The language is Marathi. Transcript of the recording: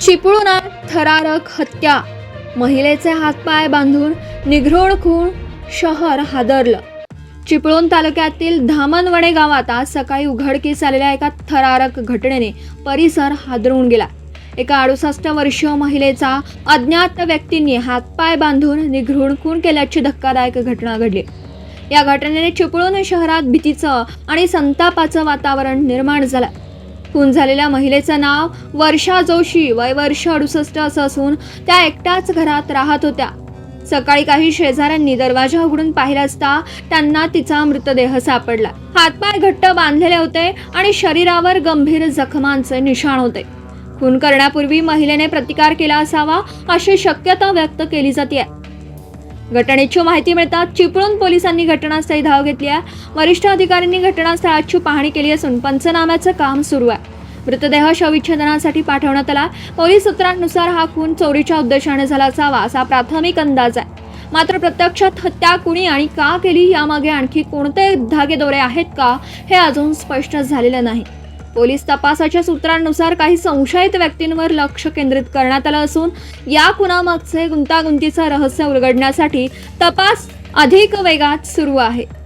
चिपळूणात थरारक हत्या. महिलेचे हातपाय बांधून निघरोण खून शहर हादरलं. चिपळूण तालुक्यातील धामणवडे गावात आज सकाळी उघडकीस आलेल्या एका थरारक घटनेने परिसर हादरवून गेला. एका अडुसष्ट वर्षीय महिलेचा अज्ञात व्यक्तींनी हातपाय बांधून निघृण खून केल्याची धक्कादायक घटना घडली. या घटनेने चिपळूण शहरात भीतीचं आणि संतापाचं वातावरण निर्माण झालं. खून झालेल्या महिलेचं नाव वर्षा जोशी वय वर्ष अडुसष्ट असं असून त्या एकट्याच घरात राहत होत्या. सकाळी काही शेजाऱ्यांनी दरवाजा उघडून पाहिला असता त्यांना तिचा मृतदेह सापडला. हातपाय घट्ट बांधलेले होते आणि शरीरावर गंभीर जखमांचे निशाण होते. खून करण्यापूर्वी महिलेने प्रतिकार केला असावा अशी शक्यता व्यक्त केली जाते घटनेची माहिती मिळताच चिपळूण पोलिसांनी घटनास्थळी धाव घेतली आहे. वरिष्ठ अधिकाऱ्यांनी घटनास्थळाची पाहणी केली असून पंचनाम्याचं काम सुरू आहे. मृतदेह शवविच्छेदनासाठी पाठवण्यात आला. पोलीस सूत्रांनुसार हा खून चोरीच्या उद्देशाने झाला असावा असा प्राथमिक अंदाज आहे. मात्र प्रत्यक्षात हत्या कुणी आणि का केली यामागे आणखी कोणते धागेदोरे आहेत का हे अजून स्पष्ट झालेलं नाही. पोलीस तपासाच्या सूत्रांनुसार काही संशयित व्यक्तींवर लक्ष केंद्रित करण्यात आलं असून या खुनामागचे गुंतागुंतीचं रहस्य उलगडण्यासाठी तपास अधिक वेगात सुरू आहे.